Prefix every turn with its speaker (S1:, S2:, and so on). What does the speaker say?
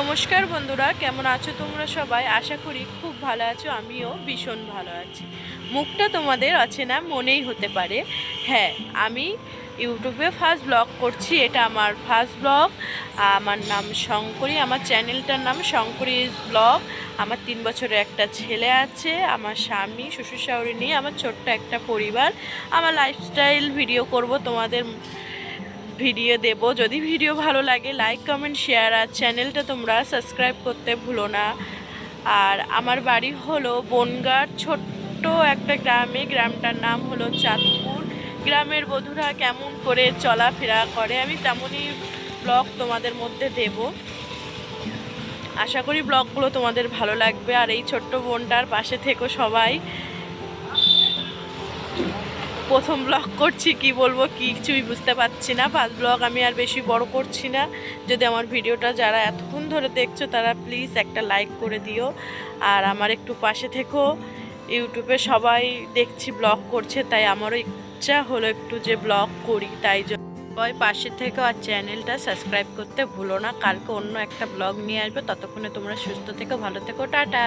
S1: নমস্কার বন্ধুরা, কেমন আছো তোমরা সবাই? আশা করি খুব ভালো আছো, আমিও ভীষণ ভালো আছি। মুখটা তোমাদের অচেনা মনেই হতে পারে। হ্যাঁ আমি ইউটিউবে ফার্স্ট ব্লগ করছি, এটা আমার ফার্স্ট ব্লগ আমার নাম শঙ্করী, আমার চ্যানেলটার নাম শঙ্করী ব্লগ আমার তিন বছরের একটা ছেলে আছে, আমার স্বামী শ্বশুর শাশুড়ি নিয়ে, আমার ছোট্ট একটা পরিবার। আমার লাইফস্টাইল ভিডিও করব তোমাদের ভিডিও দেব। যদি ভিডিও ভালো লাগে লাইক কমেন্ট শেয়ার আর চ্যানেলটা তোমরা সাবস্ক্রাইব করতে ভুলো না। আর আমার বাড়ি হলো বনগাঁর ছোট্ট একটা গ্রামে। গ্রামটার নাম হলো চাঁদপুর। গ্রামের বধুরা কেমন করে চলাফেরা করে, আমি তেমনই ব্লগ তোমাদের মধ্যে দেব। আশা করি ব্লগগুলো তোমাদের ভালো লাগবে। আর এই ছোট্ট বোনটার পাশে থেকো সবাই। প্রথম ব্লগ করছি, কি বলব, কিছুই বুঝতে পারছি না। ফার্স্ট ব্লগ আমি আর বেশি বড় করছি না। যদি আমার ভিডিওটা যারা এতক্ষণ ধরে দেখছ, তারা প্লিজ একটা লাইক করে দিও। আর আমার একটু পাশে থেকো। ইউটিউবে সবাই দেখছি ব্লগ করছে, তাই আমারও ইচ্ছা হলো একটু যে ব্লগ করি, তাই জন্য। সবাই পাশে থেকো আর চ্যানেলটা সাবস্ক্রাইব করতে ভুলো না। কালকে অন্য একটা ব্লগ নিয়ে আসবে। ততক্ষণে তোমরা সুস্থ থেকো, ভালো থেকো, টাটা।